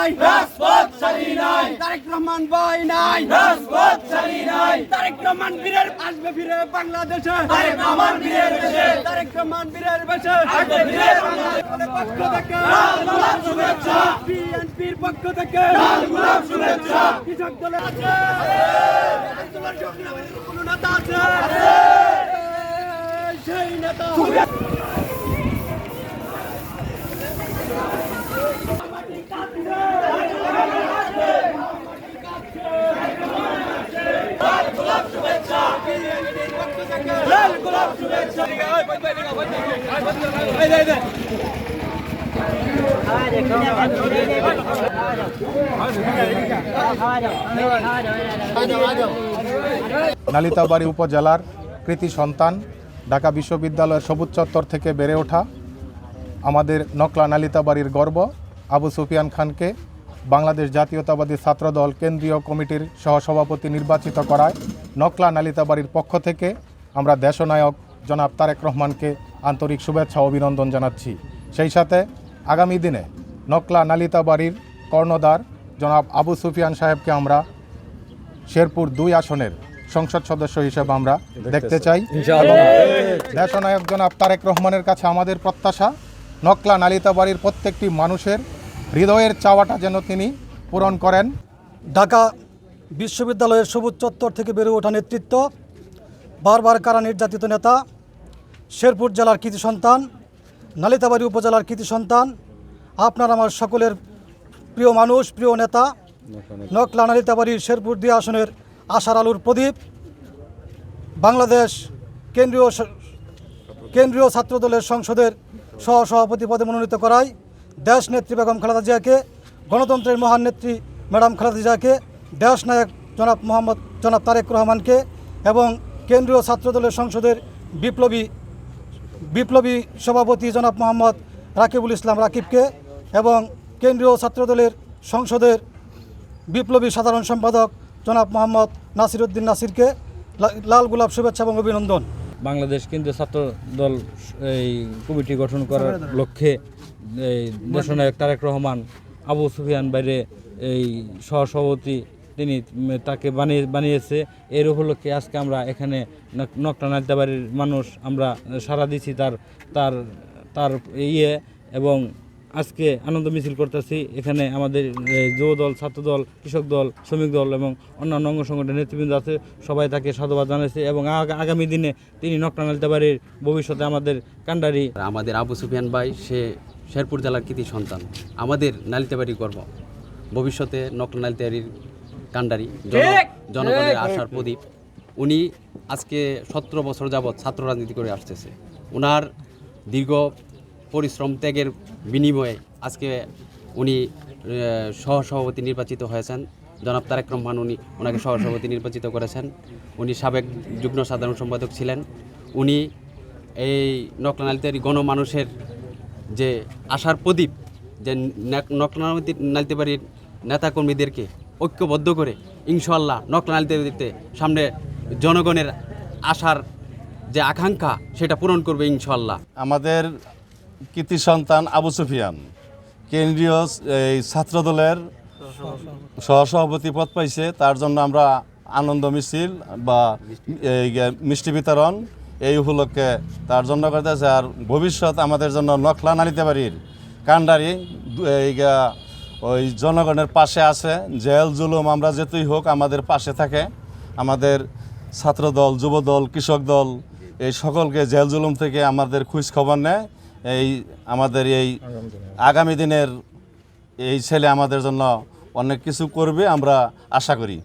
নাই। ভাই রাজপথ ছাড়ি নাই। তারেক রহমান ভয় নাই। রাজপথ ছাড়ি নাই। তারেক রহমান বীরের আসবে ফিরে বাংলাদেশে। তারেক রহমান বীরের বেশে তারেক রহমান বীরের বেশে আসবে ফিরে বাংলাদেশের পক্ষ থেকে লাল গোলাপ শুভেচ্ছা। বিএনপির পক্ষ থেকে। লাল গোলাপ শুভেচ্ছা। কৃষক দলের আছে। আন্দোলন সংগ্রামের কোনো নেতা আছে। সেই নেতা লাল গোলাপ শুভেচ্ছা নালিতাবাড়ি উপজেলার কৃতি সন্তান, ঢাকা বিশ্ববিদ্যালয়ের সবুজ চত্বর থেকে বেড়ে ওঠা আমাদের নকলা নালিতাবাড়ির গর্ব, আবু সুফিয়ান খানকে বাংলাদেশ জাতীয়তাবাদী ছাত্রদল কেন্দ্রীয় কমিটির সহসভাপতি নির্বাচিত করায় নকলা নালিতাবাড়ির পক্ষ থেকে আমরা দেশনায়ক জনাব তারেক রহমানকে আন্তরিক শুভেচ্ছা অভিনন্দন জানাচ্ছি। সেই সাথে আগামী দিনে নকলা নালিতাবাড়ির কর্ণধার জনাব আবু সুফিয়ান সাহেবকে আমরা শেরপুর দুই আসনের সংসদ সদস্য হিসেবে আমরা দেখতে চাই। এবং দেশনায়ক জনাব তারেক রহমানের কাছে আমাদের প্রত্যাশা নকলা নালিতাবাড়ির প্রত্যেকটি মানুষের হৃদয়ের চাওয়াটা যেন তিনি পূরণ করেন। ঢাকা বিশ্ববিদ্যালয়ের সবুজ চত্বর থেকে বেড়ে ওঠা নেতৃত্ব বারবার কারা নির্যাতিত নেতা? শেরপুর জেলার কৃতি সন্তান, নালিতাবাড়ি উপজেলার কৃতি সন্তান, আপনার আমার সকলের প্রিয় মানুষ, প্রিয় নেতা, নকলা নালিতাবাড়ি শেরপুর দুই আসনের আশার আলুর প্রদীপ, বাংলাদেশ কেন্দ্রীয় কেন্দ্রীয় ছাত্রদলের সংসদের সহসভাপতি পদে মনোনীত করায় দেশ নেত্রী বেগম খালেদা জিয়াকে, গণতন্ত্রের মহান নেত্রী ম্যাডাম খালেদা জিয়াকে, দেশ নায়ক জনাব মোহাম্মদ জনাব তারেক রহমানকে এবং কেন্দ্রীয় ছাত্রদলের সংসদের বিপ্লবী বিপ্লবী সভাপতি জনাব মোহাম্মদ রাকিবুল ইসলাম রাকিবকে এবং কেন্দ্রীয় ছাত্রদলের সংসদের বিপ্লবী সাধারণ সম্পাদক জনাব মোহাম্মদ নাসিরউদ্দিন নাসিরকে লা- লাল গোলাপ শুভেচ্ছা এবং অভিনন্দন। বাংলাদেশ কেন্দ্রীয় ছাত্র দল এই কমিটি গঠন করার লক্ষ্যে এই দেশনায়ক তারেক রহমান আবু সুফিয়ান বাইরে এই সহসভাপতি তিনি তাকে বানিয়ে, বানিয়েছে। এর উপলক্ষে আজকে আমরা এখানে নক- নকটা নালিতাবাড়ির মানুষ আমরা সারা দিছি তার তার তার ইয়ে এবং আজকে আনন্দ মিছিল করতেছি। এখানে আমাদের যুব দল ছাত্র দল কৃষক দল, শ্রমিক দল এবং অন্যান্য অঙ্গ সংগঠনের নেতৃবৃন্দ আছে। সবাই তাকে সাধুবাদ জানাইছে এবং আগামী দিনে তিনি নকটানালিতে বাড়ির ভবিষ্যতে আমাদের কান্ডারি। আমাদের আবু সুফিয়ান ভাই, সে শেরপুর জেলার কৃতি সন্তান। আমাদের নালিতাবাড়ির গর্ব। ভবিষ্যতে নকল জন- জনগণের আশার প্রদীপ। উনি আজকে সতেরো বছর যাবৎ ছাত্র রাজনীতি করে আসতেছে। ওনার দীর্ঘ পরিশ্রম ত্যাগের বিনিময়ে আজকে উনি সহসভাপতি নির্বাচিত হয়েছেন। জনাব তারেক রহমান উনি ওনাকে সহসভাপতি নির্বাচিত করেছেন। উনি সাবেক যুগ্ম সাধারণ সম্পাদক ছিলেন। উনি এই নকলানালিতারি গণমানুষের যে আশার প্রদীপ যে নকলানালিতে নালিতে বাড়ির নেতাকর্মীদেরকে ঐক্যবদ্ধ করে ইনশাল্লাহ নকলানালিতে সামনে জনগণের আশার যে আকাঙ্ক্ষা, সেটা পূরণ করবে ইনশাল্লাহ আমাদের কৃতি সন্তান আবু সুফিয়ান, কেন্দ্রীয়, এই, ছাত্রদলের সহসভাপতি পদ পাইছে। তার জন্য আমরা আনন্দ মিছিল বা মিষ্টি বিতরণ, এই উপলক্ষে তার জন্য করতেছে। আর ভবিষ্যৎ আমাদের জন্য নখলা নালিতে বাড়ির কান্ডারি, এই ওই জনগণের পাশে আছে, জেল, জুলুম, আমরা যেতেই হোক, আমাদের পাশে থাকে। আমাদের ছাত্র দল যুব দল কৃষক দল, এই সকলকে জেল, জুলুম থেকে আমাদের খোঁজ খবর নেয়। এই আমাদের এই আগামী দিনের এই ছেলে আমাদের জন্য অনেক কিছু করবে, আমরা আশা করি।